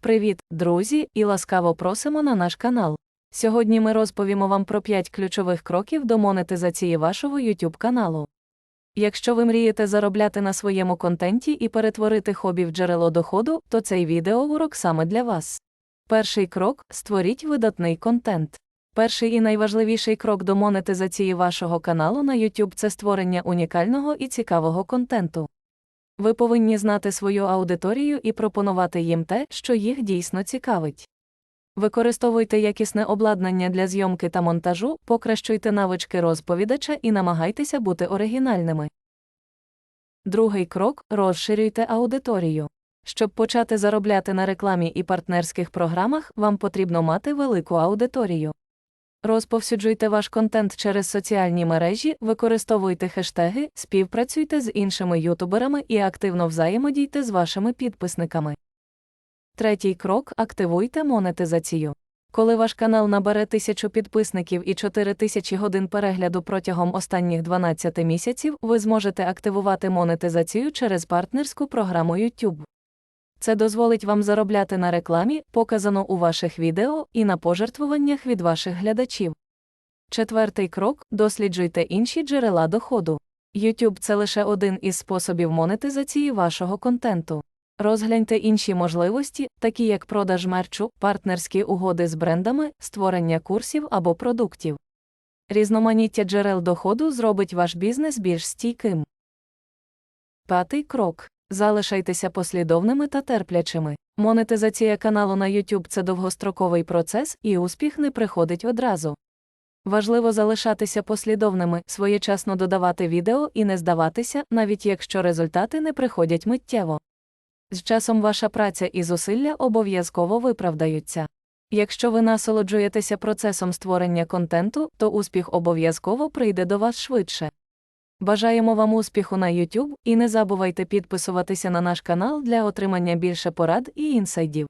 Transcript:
Привіт, друзі, і ласкаво просимо на наш канал. Сьогодні ми розповімо вам про 5 ключових кроків до монетизації вашого YouTube каналу. Якщо ви мрієте заробляти на своєму контенті і перетворити хобі в джерело доходу, то цей відеоурок саме для вас. Перший крок створіть видатний контент. Перший і найважливіший крок до монетизації вашого каналу на YouTube це створення унікального і цікавого контенту. Ви повинні знати свою аудиторію і пропонувати їм те, що їх дійсно цікавить. Використовуйте якісне обладнання для зйомки та монтажу, покращуйте навички розповідача і намагайтеся бути оригінальними. Другий крок розширюйте аудиторію. Щоб почати заробляти на рекламі і партнерських програмах, вам потрібно мати велику аудиторію. Розповсюджуйте ваш контент через соціальні мережі, використовуйте хештеги, співпрацюйте з іншими ютуберами і активно взаємодійте з вашими підписниками. Третій крок активуйте монетизацію. Коли ваш канал набере 1000 підписників і 4000 годин перегляду протягом останніх 12 місяців, ви зможете активувати монетизацію через партнерську програму YouTube. Це дозволить вам заробляти на рекламі, показано у ваших відео, і на пожертвуваннях від ваших глядачів. Четвертий крок досліджуйте інші джерела доходу. YouTube це лише один із способів монетизації вашого контенту. Розгляньте інші можливості, такі як продаж мерчу, партнерські угоди з брендами, створення курсів або продуктів. Різноманіття джерел доходу зробить ваш бізнес більш стійким. П'ятий крок. Залишайтеся послідовними та терплячими. Монетизація каналу на YouTube це довгостроковий процес, і успіх не приходить одразу. Важливо залишатися послідовними, своєчасно додавати відео і не здаватися, навіть якщо результати не приходять миттєво. З часом ваша праця і зусилля обов'язково виправдаються. Якщо ви насолоджуєтеся процесом створення контенту, то успіх обов'язково прийде до вас швидше. Бажаємо вам успіху на YouTube і не забувайте підписуватися на наш канал для отримання більше порад і інсайдів.